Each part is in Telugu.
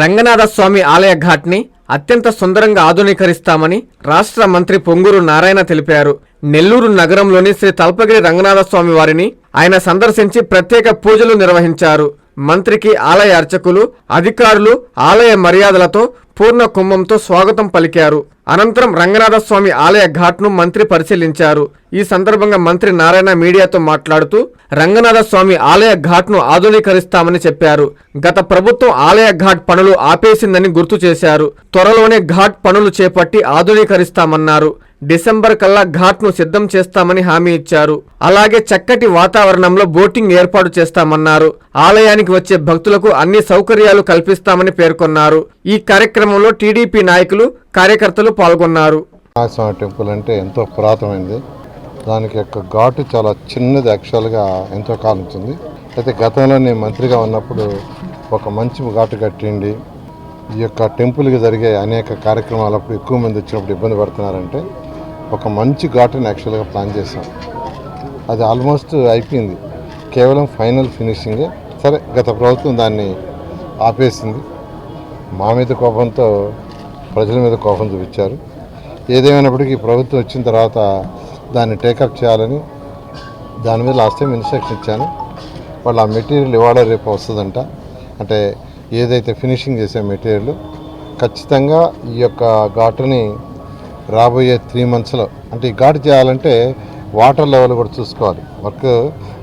రంగనాథస్వామి ఆలయ ఘాట్ని అత్యంత సుందరంగా ఆధునీకరిస్తామని రాష్ట్ర మంత్రి పొంగూరు నారాయణ తెలిపారు. నెల్లూరు నగరంలోని శ్రీ తల్పగిరి రంగనాథస్వామి వారిని ఆయన సందర్శించి ప్రత్యేక పూజలు నిర్వహించారు. మంత్రికి ఆలయ అర్చకులు అధికారులు ఆలయ మర్యాదలతో పూర్ణ కుంభంతో స్వాగతం పలికారు. అనంతరం రంగనాథస్వామి ఆలయ ఘాట్ను మంత్రి పరిశీలించారు. ఈ సందర్భంగా మంత్రి నారాయణ మీడియాతో మాట్లాడుతూ రంగనాథస్వామి ఆలయ ఘాట్ను ఆధునీకరిస్తామని చెప్పారు. గత ప్రభుత్వం ఆలయ ఘాట్ పనులు ఆపేసిందని గుర్తు చేశారు. త్వరలోనే ఘాట్ పనులు చేపట్టి ఆధునీకరిస్తామన్నారు. డిసెంబర్ కల్లా ఘాట్ను సిద్ధం చేస్తామని హామీ ఇచ్చారు. అలాగే చక్కటి వాతావరణంలో బోటింగ్ ఏర్పాటు చేస్తామన్నారు. ఆలయానికి వచ్చే భక్తులకు అన్ని సౌకర్యాలు కల్పిస్తామని పేర్కొన్నారు. ఈ కార్యక్రమంలో టీడీపీ నాయకులు కార్యకర్తలు పాల్గొన్నారు. టెంపుల్ అంటే ఎంతో పురాతనమైనది దానికి యొక్క ఘాటు చాలా చిన్నది యాక్చువల్గా ఎంతో కాలం ఉంటుంది అయితే గతంలో నేను మంత్రిగా ఉన్నప్పుడు ఒక మంచి ఘాటు కట్టిండి ఈ యొక్క టెంపుల్కి జరిగే అనేక కార్యక్రమాలప్పుడు ఎక్కువ మంది వచ్చినప్పుడు ఇబ్బంది పడుతున్నారంటే ఒక మంచి ఘాటుని యాక్చువల్గా ప్లాన్ చేశాం. అది ఆల్మోస్ట్ అయిపోయింది. కేవలం ఫైనల్ ఫినిషింగే సరే గత ప్రభుత్వం దాన్ని ఆపేసింది. మా మీద కోపంతో ప్రజల మీద కోపం చూపించారు. ఏదేమైనప్పటికీ ప్రభుత్వం వచ్చిన తర్వాత దాన్ని టేకప్ చేయాలని దాని మీద లాస్ట్ టైం ఇన్స్ట్రక్షన్ ఇచ్చాను. వాళ్ళు ఆ మెటీరియల్ ఇవాళ రేపు వస్తుందంట. అంటే ఏదైతే ఫినిషింగ్ చేసే మెటీరియల్ ఖచ్చితంగా ఈ యొక్క ఘాటుని రాబోయే త్రీ మంత్స్లో అంటే ఈ ఘాటు చేయాలంటే వాటర్ లెవెల్ కూడా చూసుకోవాలి. వర్క్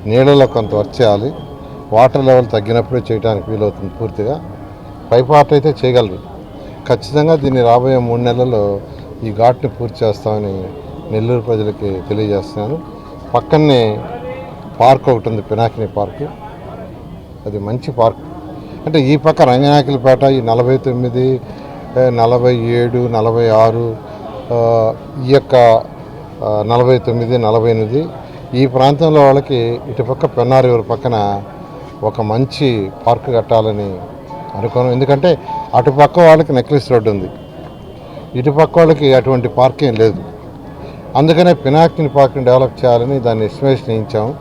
నీళ్ళలో కొంత వర్క్ చేయాలి. వాటర్ లెవెల్ తగ్గినప్పుడే చేయడానికి వీలవుతుంది పూర్తిగా. పై పార్ట్ అయితే చేయగలరు. ఖచ్చితంగా దీన్ని రాబోయే మూడు నెలల్లో ఈ ఘాట్ని పూర్తి చేస్తామని నెల్లూరు ప్రజలకి తెలియజేస్తున్నాను. పక్కనే పార్క్ ఒకటి ఉంది పినాకిని పార్క్. అది మంచి పార్క్. అంటే ఈ పక్క రంగనాయకులపేట ఈ నలభై తొమ్మిది నలభై ఏడు నలభై ఆరు ఈ యొక్క నలభై తొమ్మిది నలభై ఎనిమిది ఈ ప్రాంతంలో వాళ్ళకి ఇటుపక్క పెన్నారివర్ పక్కన ఒక మంచి పార్క్ కట్టాలని అనుకున్నాం. ఎందుకంటే అటుపక్క వాళ్ళకి నెక్లెస్ రోడ్డు ఉంది. ఇటుపక్క వాళ్ళకి అటువంటి పార్క్ ఏం లేదు. అందుకనే పినాకిని పార్క్ని డెవలప్ చేయాలని దాన్ని ఎస్టిమేషన్ వేయించాము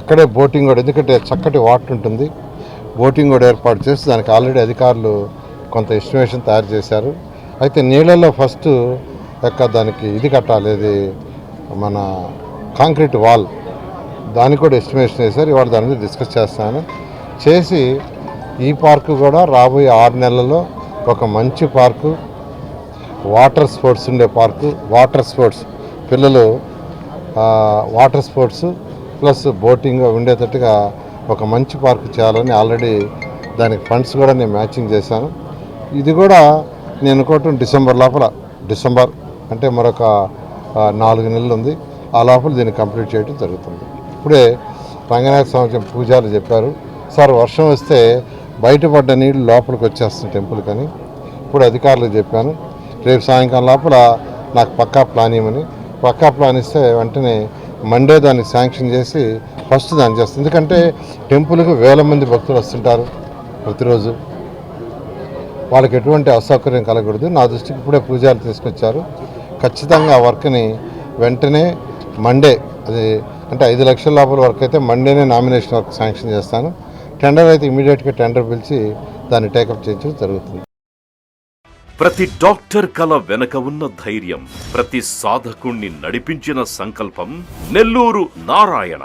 అక్కడే బోటింగ్ కూడా ఎందుకంటే చక్కటి వాటర్ ఉంటుంది. బోటింగ్ కూడా ఏర్పాటు చేసి దానికి ఆల్రెడీ అధికారులు కొంత ఎస్టిమేషన్ తయారు చేశారు. అయితే నీళ్ళల్లో ఫస్ట్ యొక్క దానికి ఇది కట్టాలి ఇది మన కాంక్రీట్ వాల్. దానికి కూడా ఎస్టిమేషన్ వేశారు ఇవాళ దాని మీద డిస్కస్ చేస్తాను. చేసి ఈ పార్కు కూడా రాబోయే ఆరు నెలల్లో ఒక మంచి పార్కు వాటర్ స్పోర్ట్స్ ఉండే పార్కు వాటర్ స్పోర్ట్స్. పిల్లలు వాటర్ స్పోర్ట్స్ ప్లస్ బోటింగ్ ఉండేటట్టుగా ఒక మంచి పార్క్ చేయాలని ఆల్రెడీ దానికి ఫండ్స్ కూడా నేను మ్యాచింగ్ చేశాను. ఇది కూడా నేను అనుకోవటం డిసెంబర్ లోపల డిసెంబర్ అంటే మరొక నాలుగు నెలలు ఉంది. ఆ లోపల దీన్ని కంప్లీట్ చేయడం జరుగుతుంది. ఇప్పుడే రంగనాథ స్వామి పూజారులు చెప్పారు సార్ వర్షం వస్తే బయటపడ్డ నీళ్ళు లోపలికి వచ్చేస్తుంది టెంపుల్ కానీ. ఇప్పుడు అధికారులకు చెప్పాను రేపు సాయంకాలం లోపల నాకు పక్కా ప్లాన్ ఇవ్వమని. పక్కా ప్లాన్ ఇస్తే వెంటనే మండే దాన్ని శాంక్షన్ చేసి ఫస్ట్ దాన్ని చేస్తుంది ఎందుకంటే టెంపుల్కి వేల మంది భక్తులు వస్తుంటారు ప్రతిరోజు. వాళ్ళకి ఎటువంటి అసౌకర్యం కలగకూడదు. నా దృష్టికి ఇప్పుడే పూజారులు తీసుకొచ్చారు. ఖచ్చితంగా ఆ వర్క్ని వెంటనే మండే అది అంటే ఐదు లక్షల లోపల వర్క్ అయితే మండేనే నామినేషన్ వర్క్ శాంక్షన్ చేస్తాను. టెండర్ అయితే ఇమీడియట్గా టెండర్ పిలిచి దాన్ని టేకప్ చేయించడం జరుగుతుంది. ప్రతి డాక్టర్ కల వెనక ఉన్న ధైర్యం ప్రతి సాధకుణ్ణి నడిపించిన సంకల్పం నెల్లూరు నారాయణ.